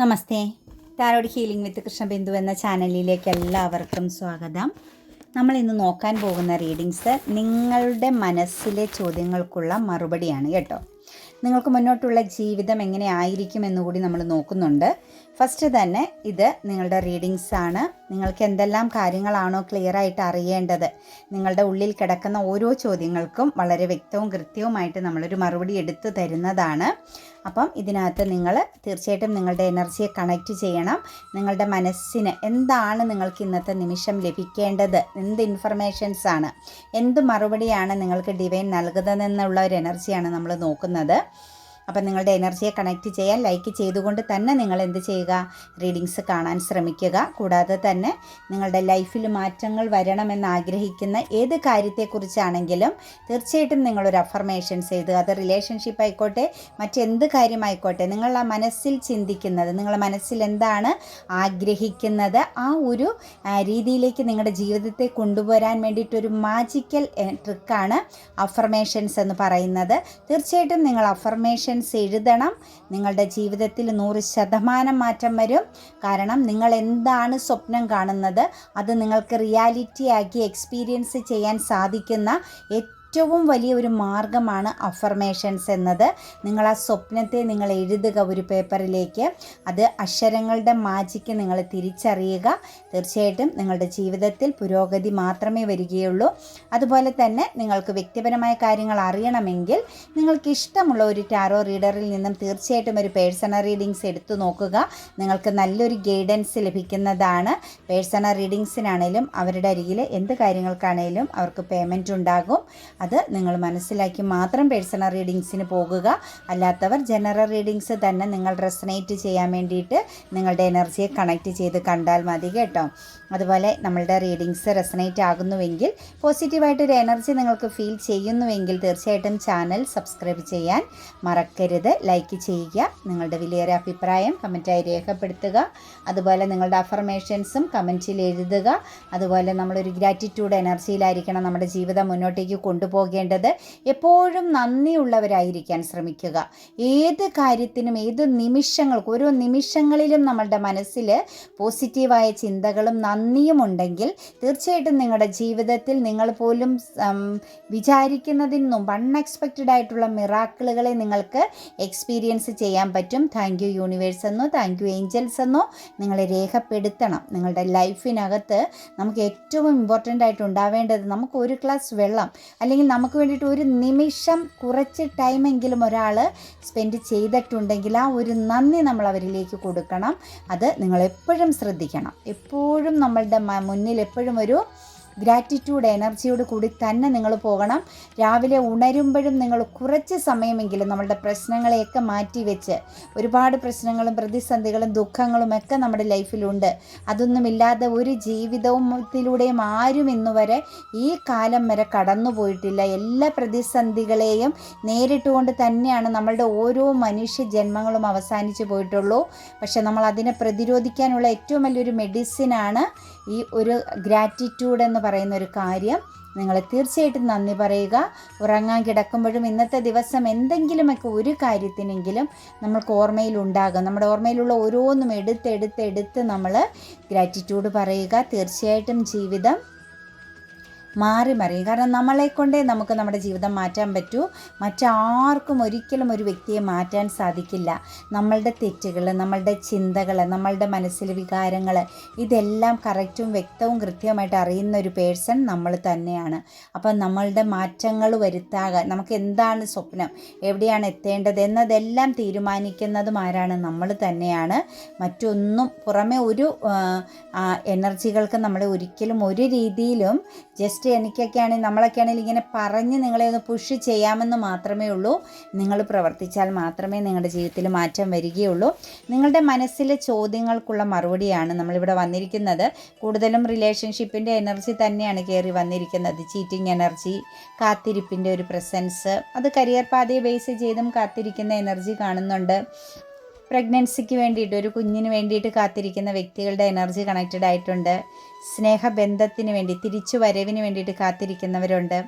Namaste. Tarot healing with Krishnabindu എന്ന ചാനലിലേക്ക് എല്ലാവർക്കും സ്വാഗതം. നമ്മൾ ഇന്ന് നോക്കാൻ പോകുന്ന റീഡിങ്സ് നിങ്ങളുടെ മനസ്സിലെ ചോദ്യങ്ങൾക്കുള്ള മറുപടിയാണ് കേട്ടോ. നിങ്ങൾക്ക് മുന്നോട്ടുള്ള ജീവിതം എങ്ങനെ ആയിരിക്കും എന്നുകൂടി നമ്മൾ നോക്കുന്നുണ്ട്. ഫസ്റ്റ് തന്നെ ഇത് നിങ്ങളുടെ റീഡിങ്സ് ആണ്. നിങ്ങൾക്ക് എന്തെല്ലാം കാര്യങ്ങളാണോ ക്ലിയർ ആയിട്ട് അറിയേണ്ടത്? നിങ്ങളുടെ ഉള്ളിൽ കിടക്കുന്ന ഓരോ ചോദ്യങ്ങൾക്കും വളരെ വ്യക്തവും കൃത്യവുമായിട്ട് നമ്മളൊരു മറുപടി എടുത്തു തരുന്നതാണ്. അപ്പം ഇതിനകത്ത് നിങ്ങൾ തീർച്ചയായിട്ടും നിങ്ങളുടെ എനർജിയെ കണക്റ്റ് ചെയ്യണം. നിങ്ങളുടെ മനസ്സിന് എന്താണ് നിങ്ങൾക്ക് ഇന്നത്തെ നിമിഷം ലഭിക്കേണ്ടത്? എന്ത് ഇൻഫർമേഷൻസ് ആണ്? എന്ത് മറുപടിയാണ് നിങ്ങൾക്ക് ഡിവൈൻ നൽകുന്നതെന്നുള്ള ഒരു എനർജിയാണ് നമ്മൾ നോക്കുന്നത്. അപ്പം നിങ്ങളുടെ എനർജിയെ കണക്റ്റ് ചെയ്യാൻ ലൈക്ക് ചെയ്തുകൊണ്ട് തന്നെ നിങ്ങൾ എന്ത് ചെയ്യുക? റീഡിങ്സ് കാണാൻ ശ്രമിക്കുക. കൂടാതെ തന്നെ നിങ്ങളുടെ ലൈഫിൽ മാറ്റങ്ങൾ വരണമെന്ന് ആഗ്രഹിക്കുന്ന ഏത് കാര്യത്തെക്കുറിച്ചാണെങ്കിലും തീർച്ചയായിട്ടും നിങ്ങളൊരു അഫർമേഷൻസ് ചെയ്ത് അത് റിലേഷൻഷിപ്പ് ആയിക്കോട്ടെ മറ്റെന്ത് കാര്യമായിക്കോട്ടെ നിങ്ങൾ ആ മനസ്സിൽ ചിന്തിക്കുന്നത് നിങ്ങളുടെ മനസ്സിൽ എന്താണ് ആഗ്രഹിക്കുന്നത് ആ ഒരു രീതിയിലേക്ക് നിങ്ങളുടെ ജീവിതത്തെ കൊണ്ടുവരാൻ വേണ്ടിയിട്ടൊരു മാജിക്കൽ ട്രിക്കാണ് അഫർമേഷൻസ് എന്ന് പറയുന്നത്. തീർച്ചയായിട്ടും നിങ്ങൾ അഫർമേഷൻസ് എഴുതണം. നിങ്ങളുടെ ജീവിതത്തിൽ നൂറ് ശതമാനം മാറ്റം വരും. കാരണം നിങ്ങൾ എന്താണ് സ്വപ്നം കാണുന്നത്? അത് നിങ്ങൾക്ക് റിയാലിറ്റി ആക്കി എക്സ്പീരിയൻസ് ചെയ്യാൻ സാധിക്കുന്ന ഏറ്റവും വലിയ ഒരു മാർഗമാണ് അഫർമേഷൻസ് എന്നത്. നിങ്ങൾ ആ സ്വപ്നത്തെ നിങ്ങൾ എഴുതുക ഒരു പേപ്പറിലേക്ക്. അത് അക്ഷരങ്ങളുടെ മാജിക്ക് നിങ്ങൾ തിരിച്ചറിയുക. തീർച്ചയായിട്ടും നിങ്ങളുടെ ജീവിതത്തിൽ പുരോഗതി മാത്രമേ വരികയുള്ളൂ. അതുപോലെ തന്നെ നിങ്ങൾക്ക് വ്യക്തിപരമായ കാര്യങ്ങൾ അറിയണമെങ്കിൽ നിങ്ങൾക്ക് ഇഷ്ടമുള്ള ഒരു ടാറോ റീഡറിൽ നിന്നും തീർച്ചയായിട്ടും ഒരു പേഴ്സണൽ റീഡിങ്സ് എടുത്തു നോക്കുക. നിങ്ങൾക്ക് നല്ലൊരു ഗൈഡൻസ് ലഭിക്കുന്നതാണ്. പേഴ്സണൽ റീഡിങ്സിനാണേലും അവരുടെ അരികിൽ എന്ത് കാര്യങ്ങൾക്കാണേലും അവർക്ക് പേയ്മെന്റ് ഉണ്ടാകും. അത് നിങ്ങൾ മനസ്സിലാക്കി മാത്രം പേഴ്സണൽ റീഡിങ്സിന് പോകുക. അല്ലാത്തവർ ജനറൽ റീഡിങ്സ് തന്നെ നിങ്ങൾ റെസനേറ്റ് ചെയ്യാൻ വേണ്ടിയിട്ട് നിങ്ങളുടെ എനർജിയെ കണക്ട് ചെയ്ത് കണ്ടാൽ മതി കേട്ടോ. അതുപോലെ നമ്മളുടെ റീഡിങ്സ് റെസനേറ്റ് ആകുന്നുവെങ്കിൽ പോസിറ്റീവായിട്ടൊരു എനർജി നിങ്ങൾക്ക് ഫീൽ ചെയ്യുന്നുവെങ്കിൽ തീർച്ചയായിട്ടും ചാനൽ സബ്സ്ക്രൈബ് ചെയ്യാൻ മറക്കരുത്. ലൈക്ക് ചെയ്യുക നിങ്ങളുടെ വിലയേറെ അഭിപ്രായം കമന്റായി രേഖപ്പെടുത്തുക. അതുപോലെ നിങ്ങളുടെ അഫർമേഷൻസും കമന്റിൽ എഴുതുക. അതുപോലെ നമ്മളൊരു ഗ്രാറ്റിറ്റ്യൂഡ് എനർജിയിലായിരിക്കണം നമ്മുടെ ജീവിതം മുന്നോട്ടേക്ക് കൊണ്ടുപോകേണ്ടത്. എപ്പോഴും നന്ദിയുള്ളവരായിരിക്കാൻ ശ്രമിക്കുക. ഏത് കാര്യത്തിനും ഏത് നിമിഷങ്ങൾക്കും ഓരോ നിമിഷങ്ങളിലും നമ്മളുടെ മനസ്സിൽ പോസിറ്റീവായ ചിന്തകളും ഉണ്ടെങ്കിൽ തീർച്ചയായിട്ടും നിങ്ങളുടെ ജീവിതത്തിൽ നിങ്ങൾ പോലും വിചാരിക്കുന്നതിൽ നിന്നും അൺഎക്സ്പെക്റ്റഡ് ആയിട്ടുള്ള മിറാക്കിളുകളെ നിങ്ങൾക്ക് എക്സ്പീരിയൻസ് ചെയ്യാൻ പറ്റും. താങ്ക് യു യൂണിവേഴ്സ് എന്നോ താങ്ക് യു ഏഞ്ചൽസ് എന്നോ നിങ്ങളെ രേഖപ്പെടുത്തണം. നിങ്ങളുടെ ലൈഫിനകത്ത് നമുക്ക് ഏറ്റവും ഇമ്പോർട്ടന്റ് ആയിട്ട് ഉണ്ടാവേണ്ടത് നമുക്ക് ഒരു ഗ്ലാസ് വെള്ളം അല്ലെങ്കിൽ നമുക്ക് വേണ്ടിയിട്ട് ഒരു നിമിഷം കുറച്ച് ടൈമെങ്കിലും ഒരാൾ സ്പെൻഡ് ചെയ്തിട്ടുണ്ടെങ്കിൽ ആ ഒരു നന്ദി നമ്മൾ അവരിലേക്ക് കൊടുക്കണം. അത് നിങ്ങൾ എപ്പോഴും ശ്രദ്ധിക്കണം. എപ്പോഴും നമ്മളുടെ മുന്നിൽ എപ്പോഴും ഒരു ഗ്രാറ്റിറ്റ്യൂഡ് എനർജിയോട് കൂടി തന്നെ നിങ്ങൾ പോകണം. രാവിലെ ഉണരുമ്പോഴും നിങ്ങൾ കുറച്ച് സമയമെങ്കിലും നമ്മളുടെ പ്രശ്നങ്ങളെയൊക്കെ മാറ്റി വെച്ച് ഒരുപാട് പ്രശ്നങ്ങളും പ്രതിസന്ധികളും ദുഃഖങ്ങളും ഒക്കെ നമ്മുടെ ലൈഫിലുണ്ട് അതൊന്നുമില്ലാതെ ഒരു ജീവിതത്തിലൂടെയും ആരും ഇന്നുവരെ ഈ കാലം വരെ കടന്നു പോയിട്ടില്ല. എല്ലാ പ്രതിസന്ധികളെയും നേരിട്ടുകൊണ്ട് തന്നെയാണ് നമ്മളുടെ ഓരോ മനുഷ്യ ജന്മങ്ങളും അവസാനിച്ചു പോയിട്ടുള്ളൂ. പക്ഷെ നമ്മൾ അതിനെ പ്രതിരോധിക്കാനുള്ള ഏറ്റവും വലിയൊരു മെഡിസിനാണ് ഈ ഒരു ഗ്രാറ്റിറ്റ്യൂഡ് എന്ന് പറയുന്ന ഒരു കാര്യം നിങ്ങൾ തീർച്ചയായിട്ടും നന്ദി പറയുക. ഉറങ്ങാൻ കിടക്കുമ്പോഴും ഇന്നത്തെ ദിവസം എന്തെങ്കിലുമൊക്കെ ഒരു കാര്യത്തിനെങ്കിലും നമ്മൾക്ക് ഓർമ്മയിൽ ഉണ്ടാകും. നമ്മുടെ ഓർമ്മയിലുള്ള ഓരോന്നും എടുത്ത് എടുത്ത് എടുത്ത് നമ്മൾ ഗ്രാറ്റിറ്റ്യൂഡ് പറയുക. തീർച്ചയായിട്ടും ജീവിതം മാറി മറിയും. കാരണം നമ്മളെ കൊണ്ടേ നമുക്ക് നമ്മുടെ ജീവിതം മാറ്റാൻ പറ്റൂ. മറ്റാർക്കും ഒരിക്കലും ഒരു വ്യക്തിയെ മാറ്റാൻ സാധിക്കില്ല. നമ്മളുടെ തെറ്റുകൾ നമ്മളുടെ ചിന്തകൾ നമ്മളുടെ മനസ്സിലെ വികാരങ്ങൾ ഇതെല്ലാം കറക്റ്റും വ്യക്തവും കൃത്യമായിട്ട് അറിയുന്ന ഒരു പേഴ്സൺ നമ്മൾ തന്നെയാണ്. അപ്പം നമ്മളുടെ മാറ്റങ്ങൾ വരുത്താകാൻ നമുക്ക് എന്താണ് സ്വപ്നം? എവിടെയാണ് എത്തേണ്ടത്? എന്നതെല്ലാം തീരുമാനിക്കുന്നതും ആരാണ്? നമ്മൾ തന്നെയാണ്. മറ്റൊന്നും പുറമെ ഒരു എനർജികൾക്ക് നമ്മളെ ഒരിക്കലും ഒരു രീതിയിലും ജസ്റ്റ് എനിക്കൊക്കെയാണെങ്കിൽ നമ്മളൊക്കെയാണെങ്കിൽ ഇങ്ങനെ പറഞ്ഞ് നിങ്ങളെ ഒന്ന് പുഷ് ചെയ്യാമെന്ന് മാത്രമേ ഉള്ളൂ. നിങ്ങൾ പ്രവർത്തിച്ചാൽ മാത്രമേ നിങ്ങളുടെ ജീവിതത്തിൽ മാറ്റം വരികയുള്ളൂ. നിങ്ങളുടെ മനസ്സിലെ ചോദ്യങ്ങൾക്കുള്ള മറുപടിയാണ് നമ്മളിവിടെ വന്നിരിക്കുന്നത്. കൂടുതലും റിലേഷൻഷിപ്പിന്റെ എനർജി തന്നെയാണ് കയറി വന്നിരിക്കുന്നത്. ചീറ്റിംഗ് എനർജി കാത്തിരിപ്പിന്റെ ഒരു പ്രസൻസ് അത് കരിയർ പാതയെ ബേസ് ചെയ്തും കാത്തിരിക്കുന്ന എനർജി കാണുന്നുണ്ട്. പ്രഗ്നൻസിക്ക് വേണ്ടിയിട്ട് ഒരു കുഞ്ഞിന് വേണ്ടിയിട്ട് കാത്തിരിക്കുന്ന വ്യക്തികളുടെ എനർജി കണക്റ്റഡ് ആയിട്ടുണ്ട്. സ്നേഹബന്ധത്തിന് വേണ്ടി തിരിച്ചു വരവിന് വേണ്ടിയിട്ട് കാത്തിരിക്കുന്നവരുണ്ട്.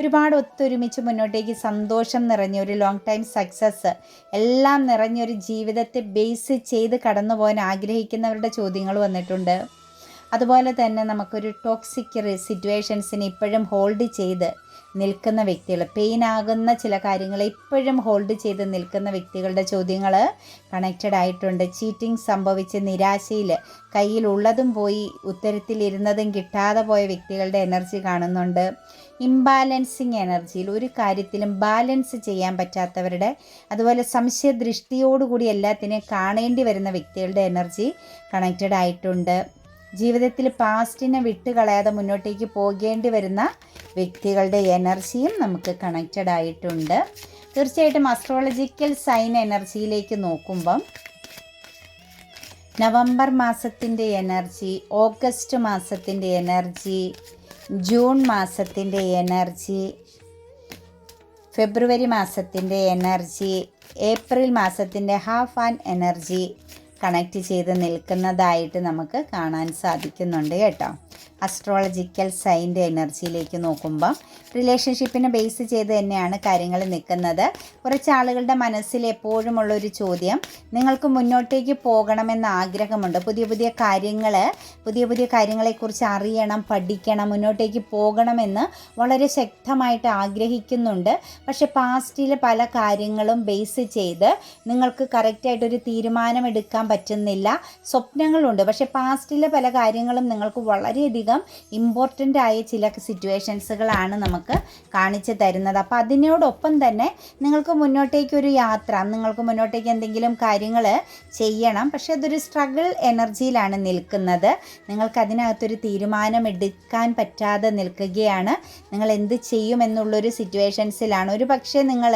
ഒരുപാട് ഒത്തൊരുമിച്ച് മുന്നോട്ടേക്ക് സന്തോഷം നിറഞ്ഞ ഒരു ലോങ് ടൈം സക്സസ് എല്ലാം നിറഞ്ഞൊരു ജീവിതത്തെ ബേസ് ചെയ്ത് കടന്നു പോകാൻ ആഗ്രഹിക്കുന്നവരുടെ ചോദ്യങ്ങൾ വന്നിട്ടുണ്ട്. അതുപോലെ തന്നെ നമുക്കൊരു ടോക്സിക് സിറ്റുവേഷൻസിനെ ഇപ്പോഴും ഹോൾഡ് ചെയ്ത് നിൽക്കുന്ന വ്യക്തികൾ. പെയിൻ ആകുന്ന ചില കാര്യങ്ങൾ ഇപ്പോഴും ഹോൾഡ് ചെയ്ത് നിൽക്കുന്ന വ്യക്തികളുടെ ചോദ്യങ്ങൾ കണക്റ്റഡ് ആയിട്ടുണ്ട്. ചീറ്റിംഗ് സംഭവിച്ച് നിരാശയിൽ കയ്യിലുള്ളതും പോയി ഉത്തരത്തിലിരുന്നതും കിട്ടാതെ പോയ വ്യക്തികളുടെ എനർജി കാണുന്നുണ്ട്. ഇംബാലൻസിങ് എനർജിയിൽ ഒരു കാര്യത്തിലും ബാലൻസ് ചെയ്യാൻ പറ്റാത്തവരുടെ അതുപോലെ സംശയദൃഷ്ടിയോടുകൂടി എല്ലാത്തിനെയും കാണേണ്ടി വരുന്ന വ്യക്തികളുടെ എനർജി കണക്റ്റഡ് ആയിട്ടുണ്ട്. ജീവിതത്തിൽ പാസ്റ്റിനെ വിട്ടുകളയാതെ മുന്നോട്ടേക്ക് പോകേണ്ടി വരുന്ന വ്യക്തികളുടെ എനർജിയും നമുക്ക് കണക്റ്റഡ് ആയിട്ടുണ്ട്. തീർച്ചയായിട്ടും അസ്ട്രോളജിക്കൽ സൈൻ എനർജിയിലേക്ക് നോക്കുമ്പം നവംബർ മാസത്തിന്റെ എനർജി ഓഗസ്റ്റ് മാസത്തിന്റെ എനർജി ജൂൺ മാസത്തിന്റെ എനർജി ഫെബ്രുവരി മാസത്തിന്റെ എനർജി ഏപ്രിൽ മാസത്തിന്റെ ഹാഫ് ആൻഡ് എനർജി കണക്റ്റ് ചെയ്ത് നിൽക്കുന്നതായിട്ട് നമുക്ക് കാണാൻ സാധിക്കുന്നുണ്ട് കേട്ടോ. അസ്ട്രോളജിക്കൽ സൈന്റെ എനർജിയിലേക്ക് നോക്കുമ്പം റിലേഷൻഷിപ്പിനെ ബേസ് ചെയ്ത് തന്നെയാണ് കാര്യങ്ങൾ നിൽക്കുന്നത്. കുറച്ച് ആളുകളുടെ മനസ്സിൽ എപ്പോഴും ഉള്ളൊരു ചോദ്യം നിങ്ങൾക്ക് മുന്നോട്ടേക്ക് പോകണമെന്ന ആഗ്രഹമുണ്ട്. പുതിയ പുതിയ കാര്യങ്ങൾ പുതിയ പുതിയ കാര്യങ്ങളെക്കുറിച്ച് അറിയണം പഠിക്കണം മുന്നോട്ടേക്ക് പോകണമെന്ന് വളരെ ശക്തമായിട്ട് ആഗ്രഹിക്കുന്നുണ്ട്. പക്ഷേ പാസ്റ്റിൽ പല കാര്യങ്ങളും ബേസ് ചെയ്ത് നിങ്ങൾക്ക് കറക്റ്റായിട്ടൊരു തീരുമാനം എടുക്കാൻ പറ്റുന്നില്ല. സ്വപ്നങ്ങളുണ്ട്. പക്ഷേ പാസ്റ്റിലെ പല കാര്യങ്ങളും നിങ്ങൾക്ക് വളരെയധികം ഇമ്പോർട്ടന്റ് ആയ ചില സിറ്റുവേഷൻസുകളാണ് നമുക്ക് കാണിച്ചു തരുന്നത്. അപ്പോൾ അതിനോടൊപ്പം തന്നെ നിങ്ങൾക്ക് മുന്നോട്ടേക്കൊരു യാത്ര നിങ്ങൾക്ക് മുന്നോട്ടേക്ക് എന്തെങ്കിലും കാര്യങ്ങൾ ചെയ്യണം. പക്ഷെ അതൊരു സ്ട്രഗിൾ എനർജിയിലാണ് നിൽക്കുന്നത്. നിങ്ങൾക്ക് അതിനകത്തൊരു തീരുമാനം എടുക്കാൻ പറ്റാതെ നിൽക്കുകയാണ്. നിങ്ങൾ എന്ത് ചെയ്യും എന്നുള്ളൊരു സിറ്റുവേഷൻസിലാണ് ഒരു പക്ഷേ നിങ്ങൾ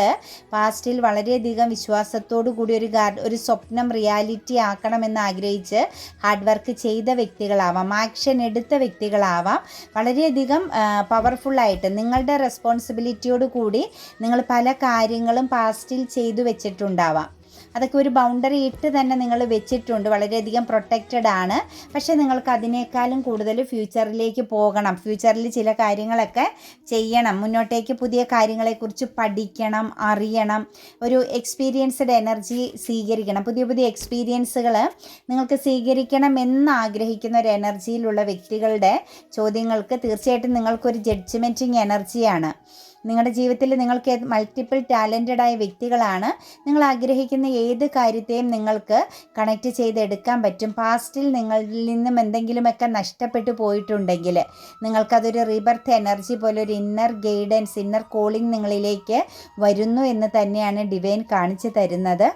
പാസ്റ്റിൽ വളരെയധികം വിശ്വാസത്തോടു കൂടി ഒരു ഒരു സ്വപ്നം റിയാലിറ്റി ആക്കണമെന്ന് ആഗ്രഹിച്ച് ഹാർഡ് വർക്ക് ചെയ്ത വ്യക്തികളാവാം. ആക്ഷൻ എടുത്ത വ്യക്തികളാവാം. വളരെയധികം പവർഫുള്ളായിട്ട് നിങ്ങളുടെ റെസ്പോൺസിബിലിറ്റിയോട് കൂടി നിങ്ങൾ പല കാര്യങ്ങളും പാസ്റ്റിൽ ചെയ്തു വെച്ചിട്ടുണ്ടാവാം. അതൊക്കെ ഒരു ബൗണ്ടറി ഇട്ട് തന്നെ നിങ്ങൾ വെച്ചിട്ടുണ്ട്. വളരെയധികം പ്രൊട്ടക്റ്റഡ് ആണ്. പക്ഷേ നിങ്ങൾക്ക് അതിനേക്കാളും കൂടുതൽ ഫ്യൂച്ചറിലേക്ക് പോകണം. ഫ്യൂച്ചറിൽ ചില കാര്യങ്ങളൊക്കെ ചെയ്യണം. മുന്നോട്ടേക്ക് പുതിയ കാര്യങ്ങളെക്കുറിച്ച് പഠിക്കണം അറിയണം. ഒരു എക്സ്പീരിയൻസ്ഡ് എനർജി സ്വീകരിക്കണം. പുതിയ പുതിയ എക്സ്പീരിയൻസുകൾ നിങ്ങൾക്ക് സ്വീകരിക്കണം എന്ന് ആഗ്രഹിക്കുന്ന ഒരു എനർജിയിലുള്ള വ്യക്തികളുടെ ചോദ്യങ്ങൾക്ക് തീർച്ചയായിട്ടും നിങ്ങൾക്കൊരു ജഡ്ജ്മെന്റിങ് എനർജിയാണ് നിങ്ങളുടെ ജീവിതത്തിൽ നിങ്ങൾക്ക് മൾട്ടിപ്പിൾ ടാലന്റഡ് ആയ വ്യക്തികളാണ്. നിങ്ങൾ ആഗ്രഹിക്കുന്ന ഏത് കാര്യത്തെയും നിങ്ങൾക്ക് കണക്ട് ചെയ്തെടുക്കാൻ പറ്റും. പാസ്റ്റിൽ നിങ്ങളിൽ നിന്നും എന്തെങ്കിലുമൊക്കെ നഷ്ടപ്പെട്ടു പോയിട്ടുണ്ടെങ്കിൽ നിങ്ങൾക്കതൊരു റീബർത്ത് എനർജി പോലെ ഒരു ഇന്നർ ഗൈഡൻസ് ഇന്നർ കോളിംഗ് നിങ്ങളിലേക്ക് വരുന്നു എന്ന് തന്നെയാണ് ഡിവൈൻ കാണിച്ചു തരുന്നത്.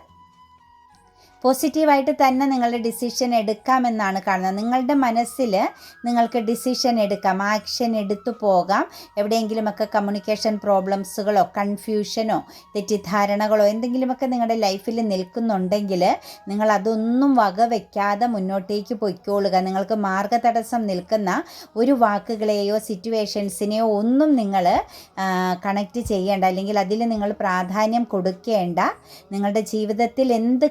പോസിറ്റീവായിട്ട് തന്നെ നിങ്ങളുടെ ഡിസിഷൻ എടുക്കാമെന്നാണ് കാണുന്നത്. നിങ്ങളുടെ മനസ്സിൽ നിങ്ങൾക്ക് ഡിസിഷൻ എടുക്കാം. ആക്ഷൻ എടുത്തു പോകാം. എവിടെയെങ്കിലുമൊക്കെ കമ്മ്യൂണിക്കേഷൻ പ്രോബ്ലംസുകളോ കൺഫ്യൂഷനോ തെറ്റിദ്ധാരണകളോ എന്തെങ്കിലുമൊക്കെ നിങ്ങളുടെ ലൈഫിൽ നിൽക്കുന്നുണ്ടെങ്കിൽ നിങ്ങൾ അതൊന്നും വകവെക്കാതെ മുന്നോട്ടേക്ക് പൊയ്ക്കോളുക. നിങ്ങൾക്ക് മാർഗതടസ്സം നിൽക്കുന്ന ഒരു വാക്കുകളെയോ സിറ്റുവേഷൻസിനെയോ ഒന്നും നിങ്ങൾ കണക്റ്റ് ചെയ്യേണ്ട അല്ലെങ്കിൽ അതിൽ നിങ്ങൾ പ്രാധാന്യം കൊടുക്കേണ്ട നിങ്ങളുടെ ജീവിതത്തിൽ എന്ത്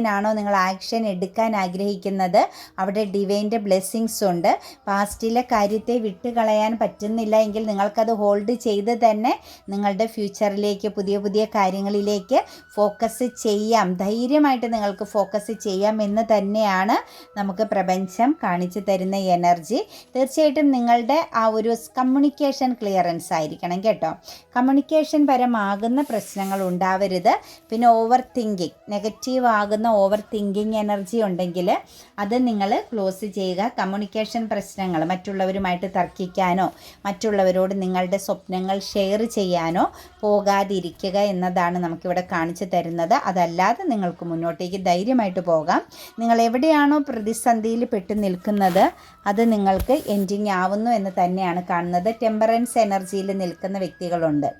കാര്യത്തിനാണ് നിങ്ങൾ ആക്ഷൻ എടുക്കാൻ ആഗ്രഹിക്കുന്നത്? അവിടെ ഡിവൈന്റെ ബ്ലെസ്സിങ്സ് ഉണ്ട്. പാസ്റ്റിലെ കാര്യത്തെ വിട്ടുകളയാൻ പറ്റുന്നില്ല എങ്കിൽ നിങ്ങൾക്കത് ഹോൾഡ് ചെയ്ത് തന്നെ നിങ്ങളുടെ ഫ്യൂച്ചറിലേക്ക് പുതിയ പുതിയ കാര്യങ്ങളിലേക്ക് ഫോക്കസ് ചെയ്യാം. ധൈര്യമായിട്ട് നിങ്ങൾക്ക് ഫോക്കസ് ചെയ്യാം എന്ന് തന്നെയാണ് നമുക്ക് പ്രപഞ്ചം കാണിച്ചു തരുന്ന എനർജി തീർച്ചയായിട്ടും നിങ്ങളുടെ ആ ഒരു കമ്മ്യൂണിക്കേഷൻ ക്ലിയറൻസ് ആയിരിക്കണം കേട്ടോ. കമ്മ്യൂണിക്കേഷൻ പരമാകുന്ന പ്രശ്നങ്ങൾ ഉണ്ടാവരുത്. പിന്നെ ഓവർ തിങ്കിങ് നെഗറ്റീവ് ആകുന്ന ഓവർ തിങ്കിങ് എനർജി ഉണ്ടെങ്കിൽ അത് നിങ്ങൾ ക്ലോസ് ചെയ്യുക. കമ്മ്യൂണിക്കേഷൻ പ്രശ്നങ്ങൾ മറ്റുള്ളവരുമായിട്ട് തർക്കിക്കാനോ മറ്റുള്ളവരോട് നിങ്ങളുടെ സ്വപ്നങ്ങൾ ഷെയർ ചെയ്യാനോ പോകാതിരിക്കുക എന്നതാണ് നമുക്കിവിടെ കാണിച്ചു തരുന്നത്. അതല്ലാതെ നിങ്ങൾക്ക് മുന്നോട്ടേക്ക് ധൈര്യമായിട്ട് പോകാം. നിങ്ങൾ എവിടെയാണോ പ്രതിസന്ധിയിൽ പെട്ടു നിൽക്കുന്നത് അത് നിങ്ങൾക്ക് എൻഡിങ് ആവുന്നു എന്ന് തന്നെയാണ് കാണുന്നത്. ടെമ്പറൻസ് എനർജിയിൽ നിൽക്കുന്ന വ്യക്തികളുണ്ട്.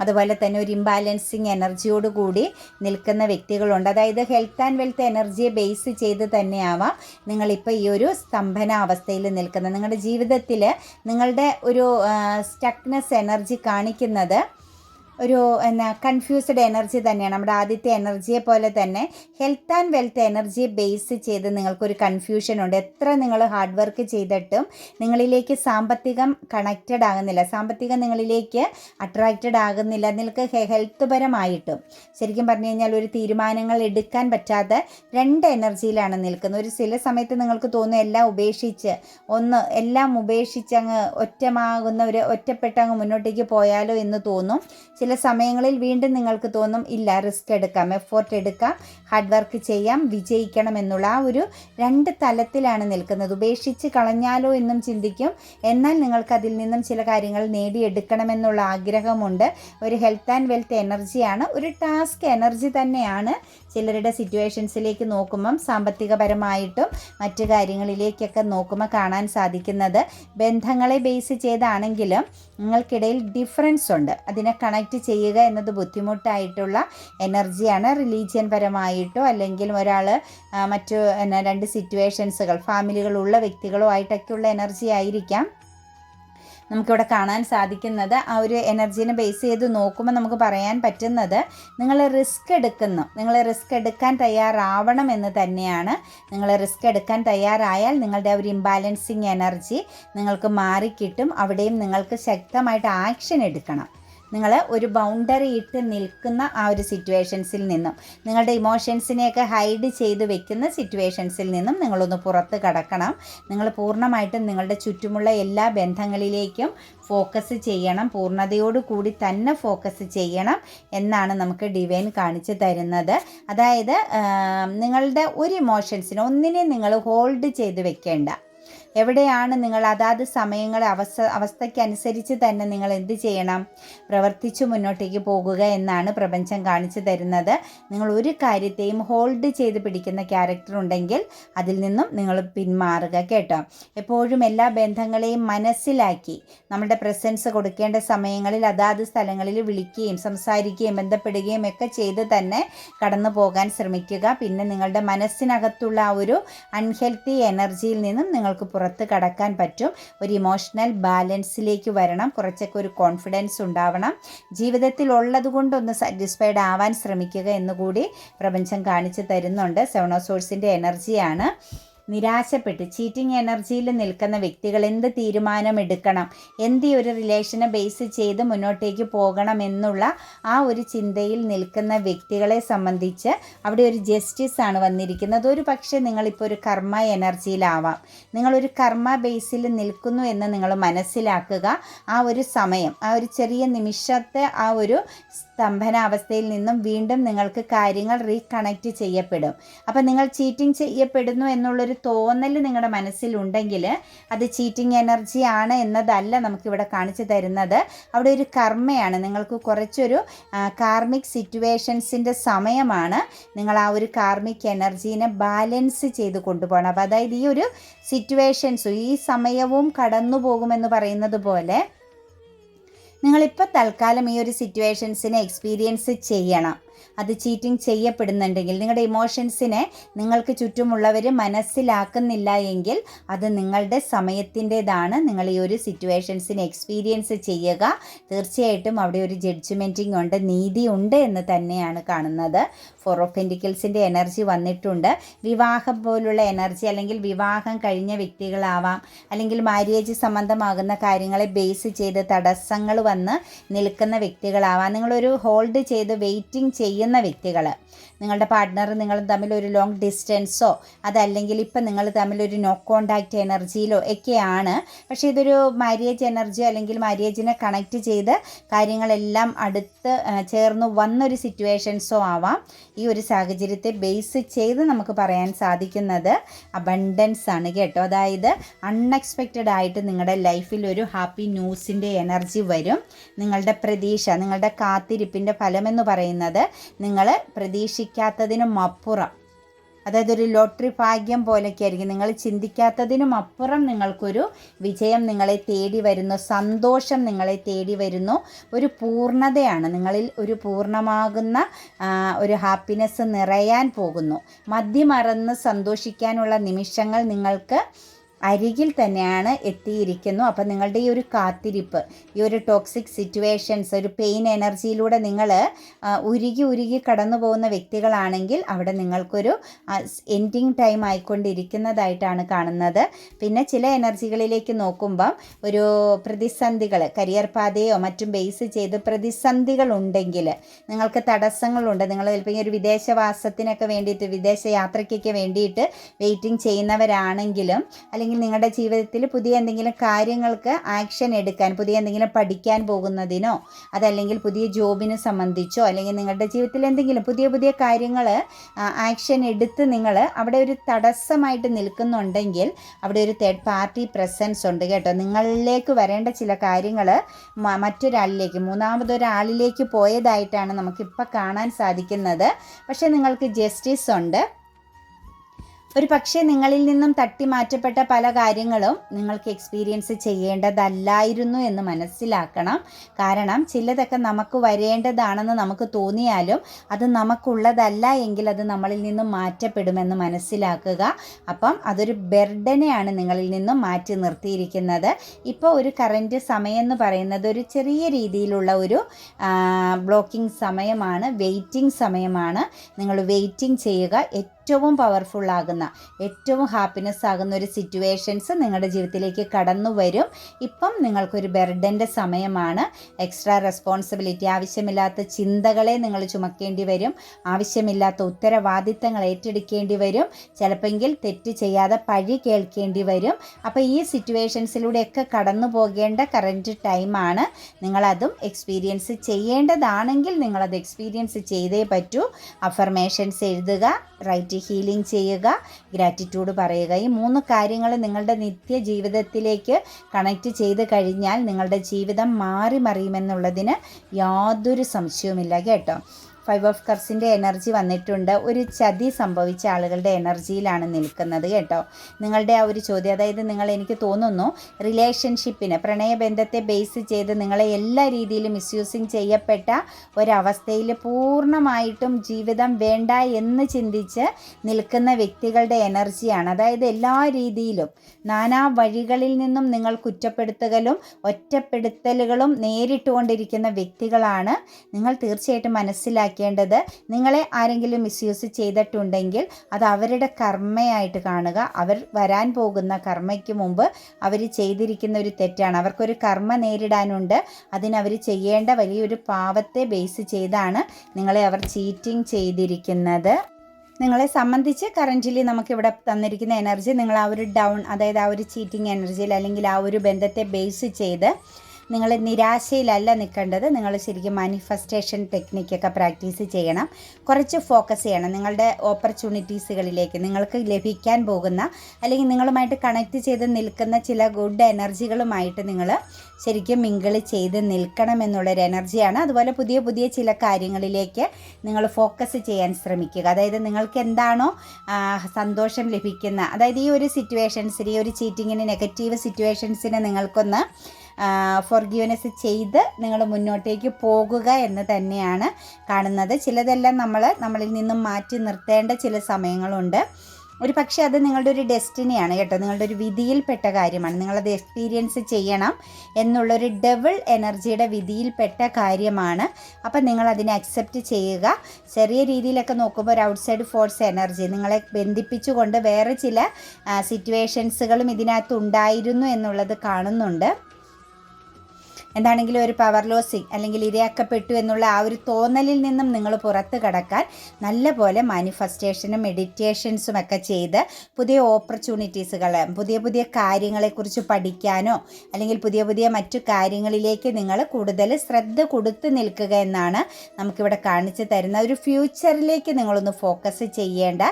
അതുപോലെ തന്നെ ഒരു ഇംബാലൻസിങ് എനർജിയോട് കൂടി നിൽക്കുന്ന വ്യക്തികളുണ്ട്. അതായത് ഹെൽത്ത് ആൻഡ് വെൽത്ത് എനർജിയെ ബേസ് ചെയ്ത് തന്നെയാവാം നിങ്ങളിപ്പോൾ ഈ ഒരു സ്തംഭന അവസ്ഥയിൽ നിൽക്കുന്നത്. നിങ്ങളുടെ ജീവിതത്തിൽ നിങ്ങളുടെ ഒരു സ്റ്റക്നെസ് എനർജി കാണിക്കുന്നത് ഒരു എന്നാ കൺഫ്യൂസ്ഡ് എനർജി തന്നെയാണ്. നമ്മുടെ ആദ്യത്തെ എനർജിയെ പോലെ തന്നെ ഹെൽത്ത് ആൻഡ് വെൽത്ത് എനർജിയെ ബേസ് ചെയ്ത് നിങ്ങൾക്കൊരു കൺഫ്യൂഷൻ ഉണ്ട്. എത്ര നിങ്ങൾ ഹാർഡ് വർക്ക് ചെയ്തിട്ടും നിങ്ങളിലേക്ക് സാമ്പത്തികം കണക്റ്റഡ് ആകുന്നില്ല. സാമ്പത്തികം നിങ്ങളിലേക്ക് അട്രാക്റ്റഡ് ആകുന്നില്ല. നിങ്ങൾക്ക് ഹെൽത്ത് പരമായിട്ടും ശരിക്കും പറഞ്ഞു കഴിഞ്ഞാൽ ഒരു തീരുമാനങ്ങൾ എടുക്കാൻ പറ്റാത്ത രണ്ട് എനർജിയിലാണ് നിൽക്കുന്നത്. ഒരു ചില സമയത്ത് നിങ്ങൾക്ക് തോന്നും എല്ലാം ഉപേക്ഷിച്ച് ഒന്ന് എല്ലാം ഉപേക്ഷിച്ച് അങ്ങ് ഒറ്റമാകുന്ന ഒരു ഒറ്റപ്പെട്ട് അങ്ങ് മുന്നോട്ടേക്ക് പോയാലോ എന്ന് തോന്നും. ചില സമയങ്ങളിൽ വീണ്ടും നിങ്ങൾക്ക് തോന്നും ഇല്ല റിസ്ക് എടുക്കാം എഫോർട്ട് എടുക്കാം ഹാർഡ് വർക്ക് ചെയ്യാം വിജയിക്കണം എന്നുള്ള ആ ഒരു രണ്ട് തലത്തിലാണ് നിൽക്കുന്നത്. ഉപേക്ഷിച്ച് കളഞ്ഞാലോ എന്നും ചിന്തിക്കും. എന്നാൽ നിങ്ങൾക്ക് അതിൽ നിന്നും ചില കാര്യങ്ങൾ നേടിയെടുക്കണമെന്നുള്ള ആഗ്രഹമുണ്ട്. ഒരു ഹെൽത്ത് ആൻഡ് വെൽത്ത് എനർജിയാണ് ഒരു ടാസ്ക് എനർജി തന്നെയാണ് ചിലരുടെ സിറ്റുവേഷൻസിലേക്ക് നോക്കുമ്പം സാമ്പത്തികപരമായിട്ടും മറ്റു കാര്യങ്ങളിലേക്കൊക്കെ നോക്കുമ്പോൾ കാണാൻ സാധിക്കുന്നത്. ബന്ധങ്ങളെ ബേസ് ചെയ്താണെങ്കിലും നിങ്ങൾക്കിടയിൽ ഡിഫറൻസ് ഉണ്ട്. അതിനെ കണക്റ്റ് ചെയ്യുക എന്നത് ബുദ്ധിമുട്ടായിട്ടുള്ള എനർജിയാണ് റിലീജിയൻ പരമായിട്ടോ അല്ലെങ്കിൽ ഒരാൾ മറ്റു എന്നാ രണ്ട് സിറ്റുവേഷൻസുകൾ ഫാമിലികളുള്ള വ്യക്തികളോ ആയിട്ടൊക്കെയുള്ള എനർജി ആയിരിക്കാം. നമുക്കിവിടെ കാണാൻ സാധിക്കുന്നത് ആ ഒരു എനർജീനെ ബേസ് ചെയ്ത് നോക്കുമ്പോൾ നമുക്ക് പറയാൻ പറ്റുന്നത് നിങ്ങൾ റിസ്ക് എടുക്കുന്നു. നിങ്ങൾ റിസ്ക് എടുക്കാൻ തയ്യാറാവണം എന്ന് തന്നെയാണ്. നിങ്ങൾ റിസ്ക് എടുക്കാൻ തയ്യാറായാൽ നിങ്ങളുടെ ഒരു ഇംബാലൻസിങ് എനർജി നിങ്ങൾക്ക് മാറിക്കിട്ടും. അവിടെയും നിങ്ങൾക്ക് ശക്തമായിട്ട് ആക്ഷൻ എടുക്കണം. നിങ്ങൾ ഒരു ബൗണ്ടറി ഇട്ട് നിൽക്കുന്ന ആ ഒരു സിറ്റുവേഷൻസിൽ നിന്നും നിങ്ങളുടെ ഇമോഷൻസിനെയൊക്കെ ഹൈഡ് ചെയ്ത് വെക്കുന്ന സിറ്റുവേഷൻസിൽ നിന്നും നിങ്ങളൊന്ന് പുറത്ത് കടക്കണം. നിങ്ങൾ പൂർണമായിട്ടും നിങ്ങളുടെ ചുറ്റുമുള്ള എല്ലാ ബന്ധങ്ങളിലേക്കും ഫോക്കസ് ചെയ്യണം. പൂർണതയോടു കൂടി തന്നെ ഫോക്കസ് ചെയ്യണം എന്നാണ് നമുക്ക് ഡിവൈൻ കാണിച്ചു തരുന്നത്. അതായത് നിങ്ങളുടെ ഒരു ഇമോഷൻസിന് ഒന്നിനെ നിങ്ങൾ ഹോൾഡ് ചെയ്ത് വെക്കേണ്ട. എവിടെയാണ് നിങ്ങൾ അതാത് സമയങ്ങളെ അവസ്ഥ അവസ്ഥയ്ക്കനുസരിച്ച് തന്നെ നിങ്ങൾ എന്ത് ചെയ്യണം? പ്രവർത്തിച്ചു മുന്നോട്ടേക്ക് പോകുക എന്നാണ് പ്രപഞ്ചം കാണിച്ചു തരുന്നത്. നിങ്ങൾ ഒരു കാര്യത്തെയും ഹോൾഡ് ചെയ്ത് പിടിക്കുന്ന ക്യാരക്ടർ ഉണ്ടെങ്കിൽ അതിൽ നിന്നും നിങ്ങൾ പിന്മാറുക കേട്ടോ. എപ്പോഴും എല്ലാ ബന്ധങ്ങളെയും മനസ്സിലാക്കി നമ്മുടെ പ്രസൻസ് കൊടുക്കേണ്ട സമയങ്ങളിൽ അതാത് സ്ഥലങ്ങളിൽ വിളിക്കുകയും സംസാരിക്കുകയും ബന്ധപ്പെടുകയും ഒക്കെ ചെയ്ത് തന്നെ കടന്നു പോകാൻ ശ്രമിക്കുക. പിന്നെ നിങ്ങളുടെ മനസ്സിനകത്തുള്ള ആ ഒരു അൺഹെൽത്തി എനർജിയിൽ നിന്നും നിങ്ങൾക്ക് പുറത്ത് കടക്കാൻ പറ്റും. ഒരു ഇമോഷണൽ ബാലൻസിലേക്ക് വരണം. കുറച്ചൊക്കെ ഒരു കോൺഫിഡൻസ് ഉണ്ടാവണം. ജീവിതത്തിൽ ഉള്ളത് കൊണ്ടൊന്ന് സാറ്റിസ്ഫൈഡ് ആവാൻ ശ്രമിക്കുക എന്നുകൂടി പ്രപഞ്ചം കാണിച്ചു തരുന്നുണ്ട്. സെവണോസോഴ്സിന്റെ എനർജിയാണ് നിരാശപ്പെട്ട് ചീറ്റിംഗ് എനർജിയിൽ നിൽക്കുന്ന വ്യക്തികൾ എന്ത് തീരുമാനം എടുക്കണം എന്ത് ഒരു റിലേഷനെ ബേസ് ചെയ്ത് മുന്നോട്ടേക്ക് പോകണം എന്നുള്ള ആ ഒരു ചിന്തയിൽ നിൽക്കുന്ന വ്യക്തികളെ സംബന്ധിച്ച് അവിടെ ഒരു ജസ്റ്റിസ് ആണ് വന്നിരിക്കുന്നത്. ഒരു പക്ഷേ നിങ്ങളിപ്പോൾ ഒരു കർമ്മ എനർജിയിലാവാം നിങ്ങളൊരു കർമ്മ ബേസിൽ നിൽക്കുന്നു എന്ന് നിങ്ങൾ മനസ്സിലാക്കുക. ആ ഒരു സമയം ആ ഒരു ചെറിയ നിമിഷത്തെ ആ ഒരു സ്തംഭനാവസ്ഥയിൽ നിന്നും വീണ്ടും നിങ്ങൾക്ക് കാര്യങ്ങൾ റീകണക്റ്റ് ചെയ്യപ്പെടും. അപ്പം നിങ്ങൾ ചീറ്റിംഗ് ചെയ്യപ്പെടുന്നു എന്നുള്ളൊരു തോന്നൽ നിങ്ങളുടെ മനസ്സിലുണ്ടെങ്കിൽ അത് ചീറ്റിംഗ് എനർജി ആണ് എന്നതല്ല നമുക്കിവിടെ കാണിച്ചു തരുന്നത്. അവിടെ ഒരു കർമ്മയാണ്. നിങ്ങൾക്ക് കുറച്ചൊരു കാർമിക് സിറ്റുവേഷൻസിന്റെ സമയമാണ് നിങ്ങൾ ആ ഒരു കാർമിക് എനർജീനെ ബാലൻസ് ചെയ്ത് കൊണ്ടുപോകണം. അപ്പോൾ അതായത് ഈ ഒരു സിറ്റുവേഷൻസും ഈ സമയവും കടന്നു പോകുമെന്ന് പറയുന്നത് പോലെ നിങ്ങളിപ്പോൾ തൽക്കാലം ഈ ഒരു സിറ്റുവേഷൻസിനെ എക്സ്പീരിയൻസ് ചെയ്യണം. അത് ചീറ്റിംഗ് ചെയ്യപ്പെടുന്നുണ്ടെങ്കിൽ നിങ്ങളുടെ ഇമോഷൻസിനെ നിങ്ങൾക്ക് ചുറ്റുമുള്ളവർ മനസ്സിലാക്കുന്നില്ല എങ്കിൽ അത് നിങ്ങളുടെ സമയത്തിന്റെതാണ്. നിങ്ങൾ ഈ ഒരു സിറ്റുവേഷൻസിനെ എക്സ്പീരിയൻസ് ചെയ്യുക. തീർച്ചയായിട്ടും അവിടെ ഒരു ജഡ്ജ്മെന്റിംഗ് ഉണ്ട് നീതി ഉണ്ട് എന്ന് തന്നെയാണ് കാണുന്നത്. ഫോർ ഓഫ് എനർജി വന്നിട്ടുണ്ട്. വിവാഹം പോലുള്ള എനർജി അല്ലെങ്കിൽ വിവാഹം കഴിഞ്ഞ വ്യക്തികളാവാം അല്ലെങ്കിൽ മാര്യേജ് സംബന്ധമാകുന്ന കാര്യങ്ങളെ ബേസ് ചെയ്ത് തടസ്സങ്ങൾ വന്ന് നിൽക്കുന്ന വ്യക്തികളാവാം. നിങ്ങളൊരു ഹോൾഡ് ചെയ്ത് വെയിറ്റിംഗ് ചെയ്യുന്ന വ്യക്തികൾ നിങ്ങളുടെ പാർട്ട്ണർ നിങ്ങളും തമ്മിൽ ഒരു ലോങ് ഡിസ്റ്റൻസോ അതല്ലെങ്കിൽ ഇപ്പം നിങ്ങൾ തമ്മിൽ ഒരു നോ കോണ്ടാക്റ്റ് എനർജിയിലോ ഒക്കെയാണ്. പക്ഷേ ഇതൊരു മാര്യേജ് എനർജി അല്ലെങ്കിൽ മാര്യേജിനെ കണക്റ്റ് ചെയ്ത് കാര്യങ്ങളെല്ലാം അടുത്ത് ചേർന്ന് വന്നൊരു സിറ്റുവേഷൻസോ ആവാം. ഈ ഒരു സാഹചര്യത്തെ ബേസ് ചെയ്ത് നമുക്ക് പറയാൻ സാധിക്കുന്നത് അബണ്ടൻസ് ആണ് കേട്ടോ. അതായത് അൺഎക്സ്പെക്റ്റഡ് ആയിട്ട് നിങ്ങളുടെ ലൈഫിൽ ഒരു ഹാപ്പി ന്യൂസിന്റെ എനർജി വരും. നിങ്ങളുടെ പ്രതീക്ഷ നിങ്ങളുടെ കാത്തിരിപ്പിന്റെ ഫലമെന്ന് പറയുന്നത് നിങ്ങൾ പ്രതീക്ഷിക്കാത്തതിനും അപ്പുറം. അതായത് ഒരു ലോട്ടറി ഭാഗ്യം പോലെയൊക്കെ ആയിരിക്കും. നിങ്ങൾ ചിന്തിക്കാത്തതിനും അപ്പുറം നിങ്ങൾക്കൊരു വിജയം നിങ്ങളെ തേടി വരുന്നു. സന്തോഷം നിങ്ങളെ തേടി വരുന്നു. ഒരു പൂർണതയാണ്. നിങ്ങളിൽ ഒരു പൂർണമാകുന്ന ഒരു ഹാപ്പിനെസ് നിറയാൻ പോകുന്നു. മദ്യമറന്ന് സന്തോഷിക്കാനുള്ള നിമിഷങ്ങൾ നിങ്ങൾക്ക് അരികിൽ തന്നെയാണ് എത്തിയിരിക്കുന്നു. അപ്പം നിങ്ങളുടെ ഈ ഒരു കാത്തിരിപ്പ് ഈ ഒരു ടോക്സിക് സിറ്റുവേഷൻസ് ഒരു പെയിൻ എനർജിയിലൂടെ നിങ്ങൾ ഉരുകി ഉരുകി കടന്നു പോകുന്ന വ്യക്തികളാണെങ്കിൽ അവിടെ നിങ്ങൾക്കൊരു എൻഡിങ് ടൈം ആയിക്കൊണ്ടിരിക്കുന്നതായിട്ടാണ് കാണുന്നത്. പിന്നെ ചില എനർജികളിലേക്ക് നോക്കുമ്പം ഒരു പ്രതിസന്ധികൾ കരിയർ പാതയോ മറ്റും ബേസ് ചെയ്ത് പ്രതിസന്ധികൾ ഉണ്ടെങ്കിൽ നിങ്ങൾക്ക് തടസ്സങ്ങളുണ്ട്. നിങ്ങൾ ചിലപ്പോൾ ഒരു വിദേശവാസത്തിനൊക്കെ വേണ്ടിയിട്ട് വിദേശ യാത്രയ്ക്കൊക്കെ വേണ്ടിയിട്ട് വെയിറ്റിംഗ് ചെയ്യുന്നവരാണെങ്കിലും അല്ലെങ്കിൽ അല്ലെങ്കിൽ നിങ്ങളുടെ ജീവിതത്തിൽ പുതിയ എന്തെങ്കിലും കാര്യങ്ങൾക്ക് ആക്ഷൻ എടുക്കാൻ പുതിയ എന്തെങ്കിലും പഠിക്കാൻ പോകുന്നതിനോ അതല്ലെങ്കിൽ പുതിയ ജോബിനെ സംബന്ധിച്ചോ അല്ലെങ്കിൽ നിങ്ങളുടെ ജീവിതത്തിൽ എന്തെങ്കിലും പുതിയ പുതിയ കാര്യങ്ങൾ ആക്ഷൻ എടുത്ത് നിങ്ങൾ അവിടെ ഒരു തടസ്സമായിട്ട് നിൽക്കുന്നുണ്ടെങ്കിൽ അവിടെ ഒരു തേർഡ് പാർട്ടി പ്രസൻസ് ഉണ്ട് കേട്ടോ. നിങ്ങളിലേക്ക് വരേണ്ട ചില കാര്യങ്ങൾ മറ്റൊരാളിലേക്ക് മൂന്നാമതൊരാളിലേക്ക് പോയതായിട്ടാണ് നമുക്കിപ്പോൾ കാണാൻ സാധിക്കുന്നത്. പക്ഷേ നിങ്ങൾക്ക് ജസ്റ്റിസ് ഉണ്ട്. ഒരു പക്ഷേ നിങ്ങളിൽ നിന്നും തട്ടി മാറ്റപ്പെട്ട പല കാര്യങ്ങളും നിങ്ങൾക്ക് എക്സ്പീരിയൻസ് ചെയ്യേണ്ടതല്ലായിരുന്നു എന്ന് മനസ്സിലാക്കണം. കാരണം ചിലതൊക്കെ നമുക്ക് വരേണ്ടതാണെന്ന് നമുക്ക് തോന്നിയാലും അത് നമുക്കുള്ളതല്ല എങ്കിൽ അത് നമ്മളിൽ നിന്നും മാറ്റപ്പെടുമെന്ന് മനസ്സിലാക്കുക. അപ്പം അതൊരു ബെർഡനെയാണ് നിങ്ങളിൽ നിന്നും മാറ്റി നിർത്തിയിരിക്കുന്നത്. ഇപ്പോൾ ഒരു കറന്റ് സമയം എന്ന് പറയുന്നത് ഒരു ചെറിയ രീതിയിലുള്ള ഒരു ബ്ലോക്കിംഗ് സമയമാണ് വെയിറ്റിംഗ് സമയമാണ്. നിങ്ങൾ വെയിറ്റിംഗ് ചെയ്യുക. ഏറ്റവും പവർഫുൾ ആകുന്ന ഏറ്റവും ഹാപ്പിനെസ് ആകുന്ന ഒരു സിറ്റുവേഷൻസ് നിങ്ങളുടെ ജീവിതത്തിലേക്ക് കടന്നു വരും. ഇപ്പം നിങ്ങൾക്കൊരു ബെർഡന്റെ സമയമാണ്. എക്സ്ട്രാ റെസ്പോൺസിബിലിറ്റി ആവശ്യമില്ലാത്ത ചിന്തകളെ നിങ്ങൾ ചുമക്കേണ്ടി വരും. ആവശ്യമില്ലാത്ത ഉത്തരവാദിത്തങ്ങൾ ഏറ്റെടുക്കേണ്ടി വരും. ചിലപ്പെങ്കിൽ തെറ്റ് ചെയ്യാതെ പഴി കേൾക്കേണ്ടി വരും. അപ്പോൾ ഈ സിറ്റുവേഷൻസിലൂടെയൊക്കെ കടന്നു പോകേണ്ട കറന്റ് ടൈമാണ് നിങ്ങളതും എക്സ്പീരിയൻസ് ചെയ്യേണ്ടതാണെങ്കിൽ നിങ്ങളത് എക്സ്പീരിയൻസ് ചെയ്തേ പറ്റൂ. അഫർമേഷൻസ് എഴുതുക ഹീലിംഗ് ചെയ്യുക ഗ്രാറ്റിറ്റ്യൂഡ് പറയുക. ഈ മൂന്ന് കാര്യങ്ങൾ നിങ്ങളുടെ നിത്യ ജീവിതത്തിലേക്ക് കണക്റ്റ് ചെയ്ത് കഴിഞ്ഞാൽ നിങ്ങളുടെ ജീവിതം മാറി മറിയുമെന്നുള്ളതിന് യാതൊരു സംശയവുമില്ല കേട്ടോ. ഫൈവ് ഓഫ് കർസിന്റെ എനർജി വന്നിട്ടുണ്ട്. ഒരു ചതി സംഭവിച്ച ആളുകളുടെ എനർജിയിലാണ് നിൽക്കുന്നത് കേട്ടോ. നിങ്ങളുടെ ആ ഒരു ചോദ്യം അതായത് നിങ്ങൾ എനിക്ക് തോന്നുന്നു റിലേഷൻഷിപ്പിന് പ്രണയബന്ധത്തെ ബേസ് ചെയ്ത് നിങ്ങളെ എല്ലാ രീതിയിലും മിസ്യൂസിങ് ചെയ്യപ്പെട്ട ഒരവസ്ഥയിൽ പൂർണമായിട്ടും ജീവിതം വേണ്ട എന്ന് ചിന്തിച്ച് നിൽക്കുന്ന വ്യക്തികളുടെ എനർജിയാണ് അതായത് എല്ലാ രീതിയിലും നാനാ വഴികളിൽ നിന്നും നിങ്ങൾ കുറ്റപ്പെടുത്തുകളും ഒറ്റപ്പെടുത്തലുകളും നേരിട്ടുകൊണ്ടിരിക്കുന്ന വ്യക്തികളാണ്. നിങ്ങൾ തീർച്ചയായിട്ടും മനസ്സിലാക്കി മനസ്സിലാക്കേണ്ടത് നിങ്ങളെ ആരെങ്കിലും മിസ്യൂസ് ചെയ്തിട്ടുണ്ടെങ്കിൽ അത് അവരുടെ കർമ്മയായിട്ട് കാണുക. അവർ വരാൻ പോകുന്ന കർമ്മയ്ക്ക് മുമ്പ് അവർ ചെയ്തിരിക്കുന്ന ഒരു തെറ്റാണ്. അവർക്കൊരു കർമ്മ നേരിടാനുണ്ട്. അതിനവർ ചെയ്യേണ്ട വലിയൊരു പാവത്തെ ബേസ് ചെയ്താണ് നിങ്ങളെ അവർ ചീറ്റിംഗ് ചെയ്തിരിക്കുന്നത്. നിങ്ങളെ സംബന്ധിച്ച് കറന്റിലി നമുക്കിവിടെ തന്നിരിക്കുന്ന എനർജി നിങ്ങൾ ആ ഒരു ഡൗൺ അതായത് ആ ഒരു ചീറ്റിംഗ് എനർജിയിൽ അല്ലെങ്കിൽ ആ ഒരു ബന്ധത്തെ ബേസ് ചെയ്ത് നിങ്ങൾ നിരാശയിലല്ല നിൽക്കേണ്ടത്. നിങ്ങൾ ശരിക്കും മാനിഫെസ്റ്റേഷൻ ടെക്നിക്കൊക്കെ പ്രാക്ടീസ് ചെയ്യണം. കുറച്ച് ഫോക്കസ് ചെയ്യണം. നിങ്ങളുടെ ഓപ്പർച്യൂണിറ്റീസുകളിലേക്ക് നിങ്ങൾക്ക് ലഭിക്കാൻ പോകുന്ന അല്ലെങ്കിൽ നിങ്ങളുമായിട്ട് കണക്ട് ചെയ്ത് നിൽക്കുന്ന ചില ഗുഡ് എനർജികളുമായിട്ട് നിങ്ങൾ ശരിക്കും മിങ്കിൾ ചെയ്ത് നിൽക്കണം എന്നുള്ളൊരു എനർജിയാണ് അതുപോലെ പുതിയ പുതിയ ചില കാര്യങ്ങളിലേക്ക് നിങ്ങൾ ഫോക്കസ് ചെയ്യാൻ ശ്രമിക്കുക. അതായത് നിങ്ങൾക്ക് എന്താണോ സന്തോഷം ലഭിക്കുന്ന അതായത് ഈ ഒരു സിറ്റുവേഷൻസിന് ഈ ഒരു ചീറ്റിങ്ങിന് നെഗറ്റീവ് സിറ്റുവേഷൻസിനെ നിങ്ങൾക്കൊന്ന് ഫോർഗീവ്നെസ് ചെയ്ത് നിങ്ങൾ മുന്നോട്ടേക്ക് പോകുക എന്ന് തന്നെയാണ് കാണുന്നത്. ചിലതെല്ലാം നമ്മൾ നമ്മളിൽ നിന്നും മാറ്റി നിർത്തേണ്ട ചില സമയങ്ങളുണ്ട്. ഒരു പക്ഷേ അത് നിങ്ങളുടെ ഒരു ഡെസ്റ്റിനിയാണ് കേട്ടോ. നിങ്ങളുടെ ഒരു വിധിയിൽപ്പെട്ട കാര്യമാണ്. നിങ്ങളത് എക്സ്പീരിയൻസ് ചെയ്യണം എന്നുള്ളൊരു ഡബിൾ എനർജിയുടെ വിധിയിൽപ്പെട്ട കാര്യമാണ്. അപ്പം നിങ്ങൾ അതിനെ അക്സെപ്റ്റ് ചെയ്യുക. ചെറിയ രീതിയിലൊക്കെ നോക്കുമ്പോൾ ഒരു ഔട്ട്സൈഡ് ഫോഴ്സ് എനർജി നിങ്ങളെ ബന്ധിപ്പിച്ചുകൊണ്ട് വേറെ ചില സിറ്റുവേഷൻസുകളും ഇതിനകത്ത് ഉണ്ടായിരുന്നു എന്നുള്ളത് കാണുന്നുണ്ട്. എന്താണെങ്കിലും ഒരു പവർ ലോസിങ് അല്ലെങ്കിൽ ഇരയാക്കപ്പെട്ടു എന്നുള്ള ആ ഒരു തോന്നലിൽ നിന്നും നിങ്ങൾ പുറത്ത് കടക്കാൻ നല്ലപോലെ മാനിഫെസ്റ്റേഷനും മെഡിറ്റേഷൻസും ഒക്കെ ചെയ്ത് പുതിയ ഓപ്പർച്യൂണിറ്റീസുകൾ പുതിയ പുതിയ കാര്യങ്ങളെക്കുറിച്ച് പഠിക്കാനോ അല്ലെങ്കിൽ പുതിയ പുതിയ മറ്റു കാര്യങ്ങളിലേക്ക് നിങ്ങൾ കൂടുതൽ ശ്രദ്ധ കൊടുത്ത് നിൽക്കുക എന്നാണ് നമുക്കിവിടെ കാണിച്ചു തരുന്ന ഒരു ഫ്യൂച്ചറിലേക്ക് നിങ്ങളൊന്ന് ഫോക്കസ് ചെയ്യേണ്ട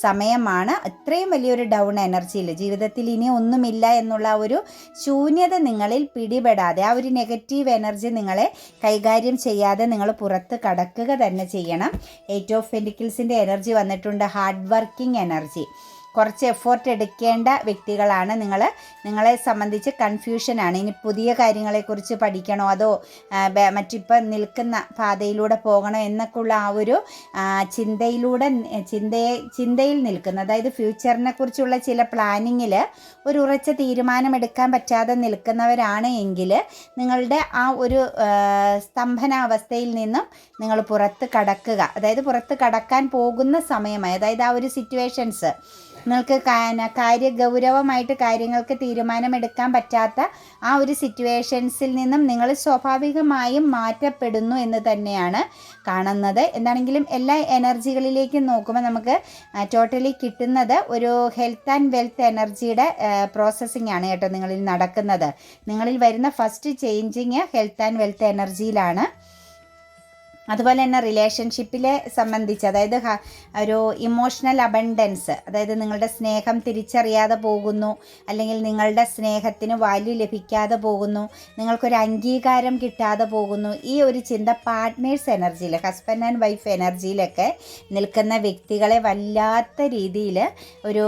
സമയമാണ്. അത്രയും വലിയൊരു ഡൗൺ എനർജിയിൽ ജീവിതത്തിൽ ഇനി ഒന്നുമില്ല എന്നുള്ള ഒരു ശൂന്യത നിങ്ങളിൽ പിടിപെടാതെ ആ ഒരു നെഗറ്റീവ് എനർജി നിങ്ങളെ കൈകാര്യം ചെയ്യാതെ നിങ്ങൾ പുറത്ത് കടക്കുക തന്നെ ചെയ്യണം. എയ്റ്റ് ഓഫ് പെന്റിക്കിൾസിന്റെ എനർജി വന്നിട്ടുണ്ട്. ഹാർഡ് വർക്കിംഗ് എനർജി കുറച്ച് എഫേർട്ട് എടുക്കേണ്ട വ്യക്തികളാണ് നിങ്ങൾ നിങ്ങളെ സംബന്ധിച്ച് കൺഫ്യൂഷനാണ് ഇനി പുതിയ കാര്യങ്ങളെക്കുറിച്ച് പഠിക്കണോ? അതോ മറ്റിപ്പം നിൽക്കുന്ന പാതയിലൂടെ പോകണോ എന്നൊക്കെയുള്ള ആ ഒരു ചിന്തയിലൂടെ ചിന്തയെ ചിന്തയിൽ നിൽക്കുന്ന അതായത് ഫ്യൂച്ചറിനെ കുറിച്ചുള്ള ചില പ്ലാനിങ്ങിൽ ഒരു ഉറച്ച തീരുമാനമെടുക്കാൻ പറ്റാതെ നിൽക്കുന്നവരാണ് എങ്കിൽ നിങ്ങളുടെ ആ ഒരു സ്തംഭനാവസ്ഥയിൽ നിന്നും നിങ്ങൾ പുറത്ത് കടക്കുക. അതായത് പുറത്ത് കടക്കാൻ പോകുന്ന സമയമായി അതായത് ആ ഒരു സിറ്റുവേഷൻസ് നിങ്ങൾക്ക് കാര്യ ഗൗരവമായിട്ട് കാര്യങ്ങൾക്ക് തീരുമാനമെടുക്കാൻ പറ്റാത്ത ആ ഒരു സിറ്റുവേഷൻസിൽ നിന്നും നിങ്ങൾ സ്വാഭാവികമായും മാറ്റപ്പെടുന്നു എന്ന് തന്നെയാണ് കാണുന്നത്. എന്താണെങ്കിലും എല്ലാ എനർജികളിലേക്കും നോക്കുമ്പോൾ നമുക്ക് ടോട്ടലി കിട്ടുന്നത് ഒരു ഹെൽത്ത് ആൻഡ് വെൽത്ത് എനർജിയുടെ പ്രോസസ്സിംഗ് ആണ് കേട്ടോ നിങ്ങളിൽ നടക്കുന്നത്. നിങ്ങളിൽ വരുന്ന first changing health and wealth എനർജിയിലാണ് അതുപോലെ തന്നെ റിലേഷൻഷിപ്പിലെ സംബന്ധിച്ച് അതായത് ഒരു ഇമോഷണൽ അബണ്ടൻസ് അതായത് നിങ്ങളുടെ സ്നേഹം തിരിച്ചറിയാതെ പോകുന്നു അല്ലെങ്കിൽ നിങ്ങളുടെ സ്നേഹത്തിന് വാല്യൂ ലഭിക്കാതെ പോകുന്നു നിങ്ങൾക്കൊരു അംഗീകാരം കിട്ടാതെ പോകുന്നു ഈ ഒരു ചിന്ത പാർട്ട്നേഴ്സ് എനർജിയിൽ ഹസ്ബൻഡ് ആൻഡ് വൈഫ് എനർജിയിലൊക്കെ നിൽക്കുന്ന വ്യക്തികളെ വല്ലാത്ത രീതിയിൽ ഒരു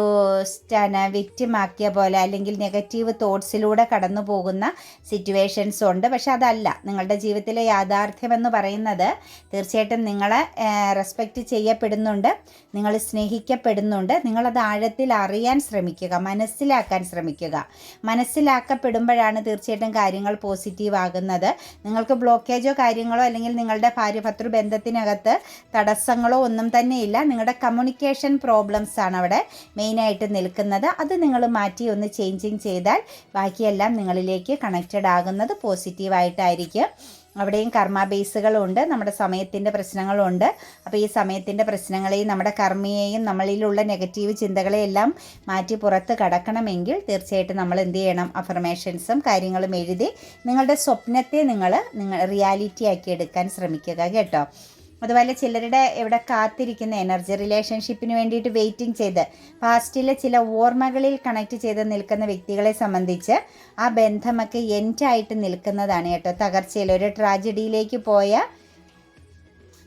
വിക്റ്റിമാക്കിയ പോലെ അല്ലെങ്കിൽ നെഗറ്റീവ് തോട്ട്സിലൂടെ കടന്നു പോകുന്ന സിറ്റുവേഷൻസ് ഉണ്ട്. പക്ഷെ അതല്ല നിങ്ങളുടെ ജീവിതത്തിലെ യാഥാർത്ഥ്യമെന്ന് പറയുന്നത് തീർച്ചയായിട്ടും നിങ്ങളെ റെസ്പെക്റ്റ് ചെയ്യപ്പെടുന്നുണ്ട്. നിങ്ങൾ സ്നേഹിക്കപ്പെടുന്നുണ്ട്. നിങ്ങളത് ആഴത്തിൽ അറിയാൻ ശ്രമിക്കുക മനസ്സിലാക്കാൻ ശ്രമിക്കുക. മനസ്സിലാക്കപ്പെടുമ്പോഴാണ് തീർച്ചയായിട്ടും കാര്യങ്ങൾ പോസിറ്റീവ് ആകുന്നത്. നിങ്ങൾക്ക് ബ്ലോക്കേജോ കാര്യങ്ങളോ അല്ലെങ്കിൽ നിങ്ങളുടെ ഭാര്യഭർത്തൃ ബന്ധത്തിനകത്ത് തടസ്സങ്ങളോ ഒന്നും തന്നെയില്ല നിങ്ങളുടെ കമ്മ്യൂണിക്കേഷൻ പ്രോബ്ലംസ് ആണ് അവിടെ മെയിനായിട്ട് നിൽക്കുന്നത്. അത് നിങ്ങൾ മാറ്റി ഒന്ന് ചേഞ്ചിങ് ചെയ്താൽ ബാക്കിയെല്ലാം നിങ്ങളിലേക്ക് കണക്റ്റഡ് ആകുന്നത് പോസിറ്റീവായിട്ടായിരിക്കും അവിടെയും കർമ്മ ബേസുകളുണ്ട് നമ്മുടെ സമയത്തിന്റെ പ്രശ്നങ്ങളുണ്ട്. അപ്പോൾ ഈ സമയത്തിന്റെ പ്രശ്നങ്ങളെയും നമ്മുടെ കർമ്മയെയും നമ്മളിലുള്ള നെഗറ്റീവ് ചിന്തകളെയെല്ലാം മാറ്റി പുറത്ത് കടക്കണമെങ്കിൽ തീർച്ചയായിട്ടും നമ്മൾ എന്ത് ചെയ്യണം? അഫർമേഷൻസും കാര്യങ്ങളും എഴുതി നിങ്ങളുടെ സ്വപ്നത്തെ നിങ്ങൾ നിങ്ങൾ റിയാലിറ്റി ആക്കി എടുക്കാൻ ശ്രമിക്കുക കേട്ടോ. അതുപോലെ ചിലരുടെ ഇവിടെ കാത്തിരിക്കുന്ന എനർജി റിലേഷൻഷിപ്പിന് വേണ്ടിയിട്ട് വെയിറ്റിംഗ് ചെയ്ത് പാസ്റ്റിലെ ചില ഓർമ്മകളിൽ കണക്ട് ചെയ്ത് നിൽക്കുന്ന വ്യക്തികളെ സംബന്ധിച്ച് ആ ബന്ധമൊക്കെ എൻഡായിട്ട് നിൽക്കുന്നതാണ് കേട്ടോ. തകർച്ചയിൽ ഒരു ട്രാജഡിയിലേക്ക് പോയ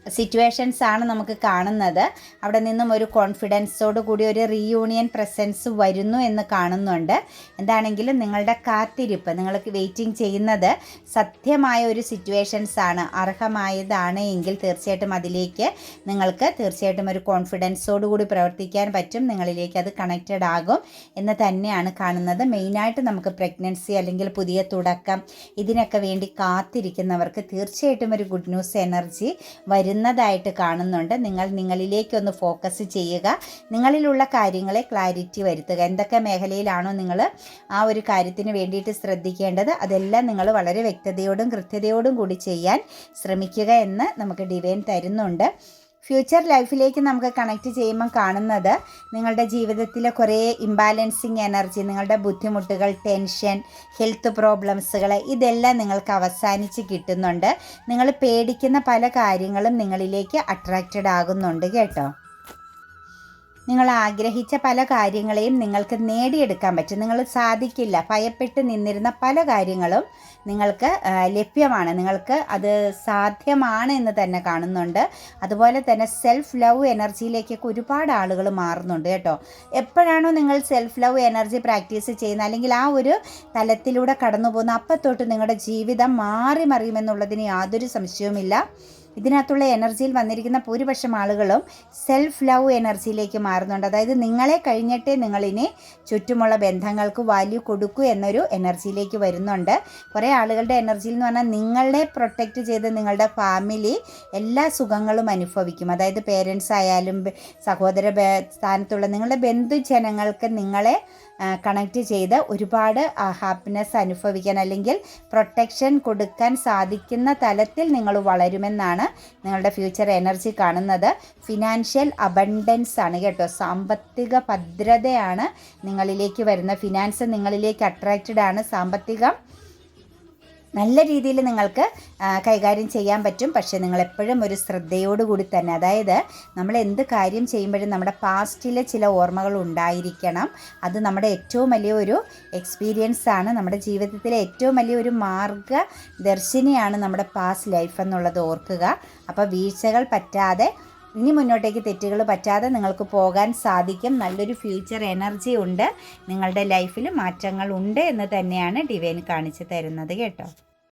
സിറ്റുവേഷൻസ് ആണ് നമുക്ക് കാണുന്നത്. അവിടെ നിന്നും ഒരു കോൺഫിഡൻസോട് കൂടി ഒരു റീയൂണിയൻ പ്രസൻസ് വരുന്നു എന്ന് കാണുന്നുണ്ട്. എന്താണെങ്കിലും നിങ്ങളുടെ കാത്തിരിപ്പ് നിങ്ങൾക്ക് വെയിറ്റിംഗ് ചെയ്യുന്നത് സത്യമായ ഒരു സിറ്റുവേഷൻസ് ആണ് അർഹമായതാണ് എങ്കിൽ തീർച്ചയായിട്ടും അതിലേക്ക് നിങ്ങൾക്ക് തീർച്ചയായിട്ടും ഒരു കോൺഫിഡൻസോട് കൂടി പ്രവർത്തിക്കാൻ പറ്റും നിങ്ങളിലേക്ക് അത് കണക്റ്റഡ് ആകും എന്ന് തന്നെയാണ് കാണുന്നത്. മെയിനായിട്ട് നമുക്ക് പ്രഗ്നൻസി അല്ലെങ്കിൽ പുതിയ തുടക്കം ഇതിനൊക്കെ വേണ്ടി കാത്തിരിക്കുന്നവർക്ക് തീർച്ചയായിട്ടും ഒരു ഗുഡ് ന്യൂസ് എനർജി വരുന്നതായിട്ട് കാണുന്നുണ്ട്. നിങ്ങൾ നിങ്ങളിലേക്കൊന്ന് ഫോക്കസ് ചെയ്യുക. നിങ്ങളിലുള്ള കാര്യങ്ങളെ ക്ലാരിറ്റി വരുത്തുക. എന്തൊക്കെ മേഖലയിലാണോ നിങ്ങൾ ആ ഒരു കാര്യത്തിന് വേണ്ടിയിട്ട് ശ്രദ്ധിക്കേണ്ടത് അതെല്ലാം നിങ്ങൾ വളരെ വ്യക്തതയോടും കൃത്യതയോടും കൂടി ചെയ്യാൻ ശ്രമിക്കുക എന്ന് നമുക്ക് ഡിവൈൻ തരുന്നുണ്ട്. ഫ്യൂച്ചർ ലൈഫിലേക്ക് നമുക്ക് കണക്ട് ചെയ്യുമ്പോൾ കാണുന്നത് നിങ്ങളുടെ ജീവിതത്തിലെ കുറേ ഇംബാലൻസിങ് എനർജി നിങ്ങളുടെ ബുദ്ധിമുട്ടുകൾ ടെൻഷൻ ഹെൽത്ത് പ്രോബ്ലംസുകൾ ഇതെല്ലാം നിങ്ങൾക്ക് അവസാനിച്ച് കിട്ടുന്നുണ്ട്. നിങ്ങൾ പേടിക്കുന്ന പല കാര്യങ്ങളും നിങ്ങളിലേക്ക് അട്രാക്റ്റഡ് ആകുന്നുണ്ട് കേട്ടോ. നിങ്ങൾ ആഗ്രഹിച്ച പല കാര്യങ്ങളെയും നിങ്ങൾക്ക് നേടിയെടുക്കാൻ പറ്റും. നിങ്ങൾ സാധിക്കില്ല. ഭയപ്പെട്ട് നിന്നിരുന്ന പല കാര്യങ്ങളും നിങ്ങൾക്ക് ലഭ്യമാണ്. നിങ്ങൾക്ക് അത് സാധ്യമാണ് എന്ന് തന്നെ കാണുന്നുണ്ട്. അതുപോലെ തന്നെ സെൽഫ് ലവ് എനർജിയിലേക്കൊക്കെ ഒരുപാട് ആളുകൾ മാറുന്നുണ്ട് കേട്ടോ. എപ്പോഴാണോ നിങ്ങൾ സെൽഫ് ലവ് എനർജി പ്രാക്ടീസ് ചെയ്യുന്നത് അല്ലെങ്കിൽ ആ ഒരു തലത്തിലൂടെ കടന്നു പോകുന്ന അപ്പം നിങ്ങളുടെ ജീവിതം മാറി മറിയുമെന്നുള്ളതിന് യാതൊരു സംശയവുമില്ല. ഇതിനകത്തുള്ള എനർജിയിൽ വന്നിരിക്കുന്ന ഭൂരിപക്ഷം ആളുകളും സെൽഫ് ലവ് എനർജിയിലേക്ക് മാറുന്നുണ്ട്. അതായത് നിങ്ങളെ കഴിഞ്ഞിട്ടേ നിങ്ങളിനി ചുറ്റുമുള്ള ബന്ധങ്ങൾക്ക് വാല്യൂ കൊടുക്കൂ എന്നൊരു എനർജിയിലേക്ക് വരുന്നുണ്ട്. കുറേ ആളുകളുടെ എനർജിയിൽ എന്ന് പറഞ്ഞാൽ നിങ്ങളെ പ്രൊട്ടക്റ്റ് ചെയ്ത് നിങ്ങളുടെ ഫാമിലി എല്ലാ സുഖങ്ങളും അനുഭവിക്കും. അതായത് പേരൻസ് ആയാലും സഹോദര സ്ഥാനത്തുള്ള നിങ്ങളുടെ ബന്ധുജനങ്ങൾക്ക് നിങ്ങളെ കണക്റ്റ് ചെയ്ത് ഒരുപാട് ഹാപ്പിനെസ് അനുഭവിക്കാൻ അല്ലെങ്കിൽ പ്രൊട്ടക്ഷൻ കൊടുക്കാൻ സാധിക്കുന്ന തലത്തിൽ നിങ്ങൾ വളരുമെന്നാണ് നിങ്ങളുടെ ഫ്യൂച്ചർ എനർജി കാണുന്നത്. ഫിനാൻഷ്യൽ അബണ്ടൻസ് ആണ് കേട്ടോ. സാമ്പത്തിക ഭദ്രതയാണ് നിങ്ങളിലേക്ക് വരുന്ന. ഫിനാൻസ് നിങ്ങളിലേക്ക് അട്രാക്റ്റഡ് ആണ്. സാമ്പത്തികം നല്ല രീതിയിൽ നിങ്ങൾക്ക് കൈകാര്യം ചെയ്യാൻ പറ്റും. പക്ഷേ നിങ്ങൾ എപ്പോഴും ഒരു ശ്രദ്ധയോടുകൂടി തന്നെ. അതായത് നമ്മൾ എന്ത് കാര്യം ചെയ്യുമ്പോഴും നമ്മുടെ പാസ്റ്റിലെ ചില ഓർമ്മകൾ ഉണ്ടായിരിക്കണം. അത് നമ്മുടെ ഏറ്റവും വലിയ ഒരു എക്സ്പീരിയൻസ് ആണ്. നമ്മുടെ ജീവിതത്തിലെ ഏറ്റവും വലിയ ഒരു മാർഗ ദർശിനിയാണ് നമ്മുടെ പാസ്റ്റ് ലൈഫ് എന്നുള്ളത് ഓർക്കുക. അപ്പോൾ വീഴ്ചകൾ പറ്റാതെ ഇനി മുന്നോട്ടേക്ക് തെറ്റുകൾ പറ്റാതെ നിങ്ങൾക്ക് പോകാൻ സാധിക്കും. നല്ലൊരു ഫ്യൂച്ചർ എനർജി ഉണ്ട്. നിങ്ങളുടെ ലൈഫിൽ മാറ്റങ്ങൾ ഉണ്ട് എന്ന് തന്നെയാണ് ഡിവൈൻ കാണിച്ചു തരുന്നത് കേട്ടോ.